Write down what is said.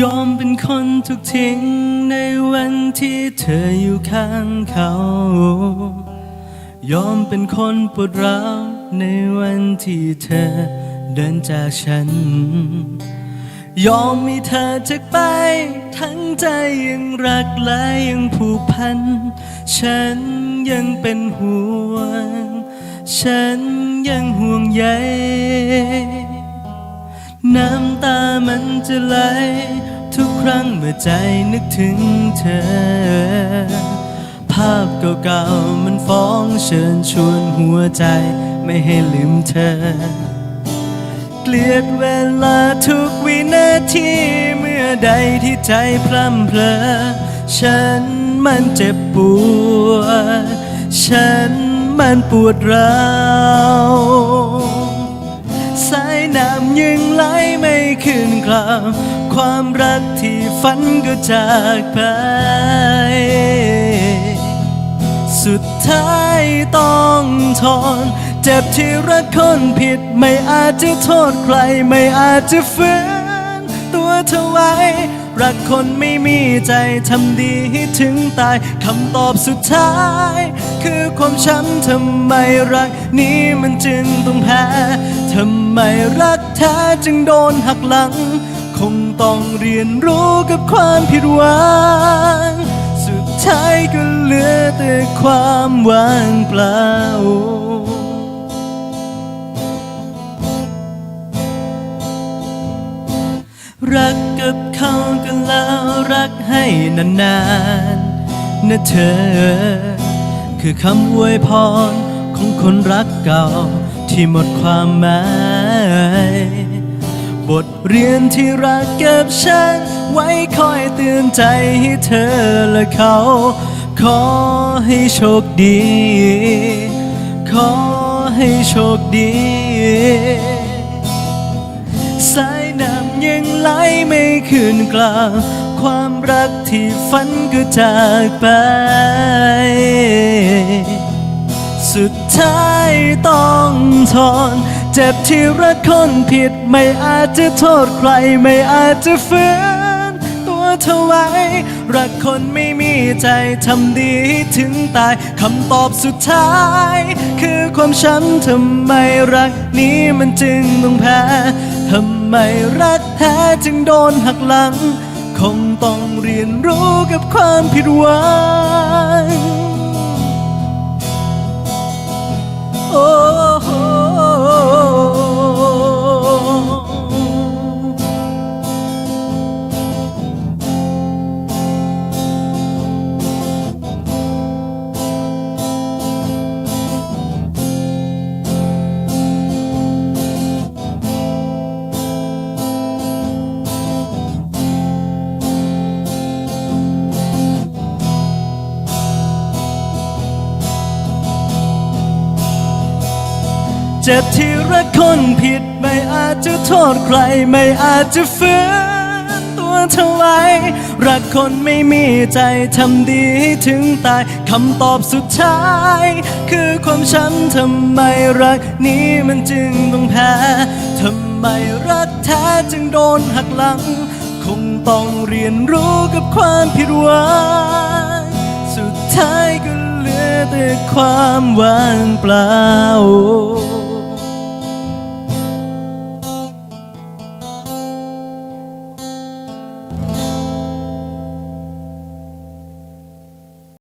ยอมเป็นคนทุกทิ้งในวันที่เธออยู่ข้างเขา ยอมเป็นคนปวดร้าวในวันที่เธอเดินจากฉัน ยอมมีเธอจากไป ทั้งใจยังรักและยังผูกพัน ฉันยังเป็นห่วง ฉันยังห่วงใย น้ำตามันจะไหล ทุกครั้งเมื่อใจนึกถึงเธอ ภาพเก่าๆมันฟ้องเชิญชวนหัวใจไม่ให้ลืมเธอ เกลียดเวลาทุกวินาทีเมื่อใดที่ใจพร่ำเพลอ ฉันมันเจ็บปวด ฉันมันปวดร้าว สายน้ำยังไหลไม่คืนกลับ ความรักที่ฝันก็จากไป สุดท้ายต้องทนเจ็บที่รักคนผิดไม่อาจจะโทษใคร ไม่อาจจะฝืนตัวเธอไว้ รักคนไม่มีใจทำดีให้ถึงตายคำตอบสุดท้าย คือความช้ำทำไมรักนี้มันจึงต้องแพ้ ทำไมรักแท้จึงโดนหักหลัง คงต้องเรียนรู้กับความผิดหวัง สุดท้ายก็เหลือแต่ความว่างเปล่า รักกับเขากันแล้วรักให้นานๆนะเธอ คือคำอวยพรของคนรักเก่า ที่หมดความหมาย บทเรียนที่รักเกับฉัน ไว้คอยเตือนใจให้เธอและเขา ขอให้โชคดี ขอให้โชคดีสายน้ำยังไหลไม่คืนกลับความรักที่ฝันก็จากไป ทน เจ็บที่รักคนผิด ไม่อาจจะโทษใคร ไม่อาจจะฝืนตัวเธอไว้ รักคนไม่มีใจทำดีถึงตายคำตอบสุดท้าย คือความช้ำทำไมรักนี้มันจึงต้องแพ้ทำไมรักแท้จึงโดนหักหลัง คงต้องเรียนรู้กับความผิดหวัง เจ็บที่รักคนผิดไม่อาจจะโทษใคร ไม่อาจจะฝืนตัวเธอไว้รักคนไม่มีใจทำดีให้ถึงตายคำตอบสุดท้าย คือความช้ำทำไมรักนี้มันจึงต้องแพ้ทำไมรักแท้จึงโดนหักหลัง คงต้องเรียนรู้กับความผิดหวังสุดท้ายก็เหลือแต่ความว่างเปล่า